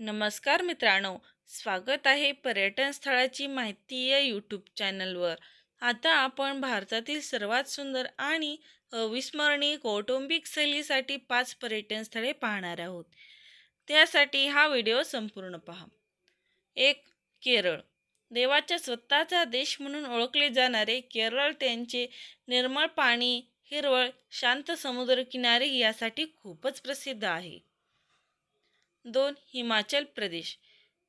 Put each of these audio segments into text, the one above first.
नमस्कार मित्रांनो स्वागत आहे पर्यटन स्थळाची माहिती या यूट्यूब चॅनलवर आता आपण भारतातील सर्वात सुंदर आणि अविस्मरणीय कौटुंबिक सहलीसाठी पाच पर्यटन स्थळे पाहणार आहोत. त्यासाठी हा व्हिडिओ संपूर्ण पहा. एक केरळ. देवाच्या स्वतःचा देश म्हणून ओळखले जाणारे केरळ त्यांचे निर्मळ पाणी हिरवळ शांत समुद्रकिनारे यासाठी खूपच प्रसिद्ध आहे. दोन हिमाचल प्रदेश.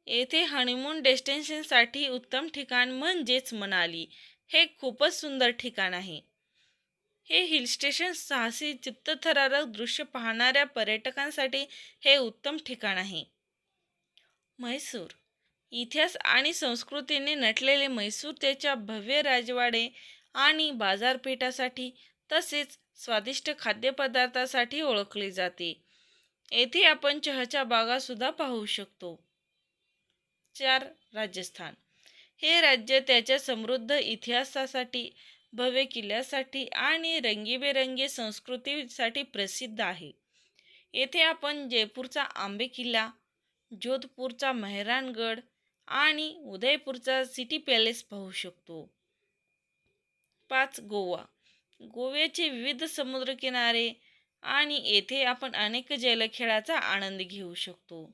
येथे हनीमून डेस्टिनेशनसाठी उत्तम ठिकाण म्हणजेच मनाली. हे खूपच सुंदर ठिकाण आहे. हे हिल स्टेशन साहसी चित्तथरारक दृश्य पाहणाऱ्या पर्यटकांसाठी हे उत्तम ठिकाण आहे. म्हैसूर. इतिहास आणि संस्कृतीने नटलेले म्हैसूर त्याच्या भव्य राजवाडे आणि बाजारपेठासाठी तसेच स्वादिष्ट खाद्यपदार्थासाठी ओळखले जाते. येथे आपण चहाच्या बागा सुद्धा पाहू शकतो. चार राजस्थान. हे राज्य त्याच्या समृद्ध इतिहासासाठी भव्य किल्ल्यासाठी आणि रंगीबेरंगी संस्कृतीसाठी प्रसिद्ध आहे. येथे आपण जयपूरचा आंबे किल्ला जोधपूरचा मेहरानगड आणि उदयपूरचा सिटी पॅलेस पाहू शकतो. पाच गोवा. गोव्याचे विविध समुद्रकिनारे आणि येथे आपण अनेक जलखेळाचा आनंद घेऊ शकतो.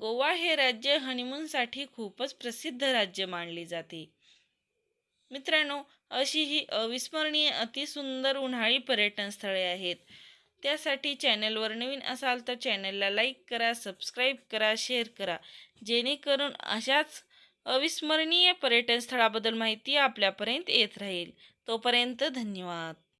गोवा हे राज्य हनीमूनसाठी खूपच प्रसिद्ध राज्य मानले जाते. मित्रांनो अशी ही अविस्मरणीय अतिसुंदर उन्हाळी पर्यटन स्थळे आहेत. त्यासाठी चॅनलवर नवीन असाल तर चॅनलला लाईक करा सबस्क्राईब करा शेअर करा. जेणेकरून अशाच अविस्मरणीय पर्यटन स्थळाबद्दल माहिती आपल्यापर्यंत येत राहील. तोपर्यंत धन्यवाद.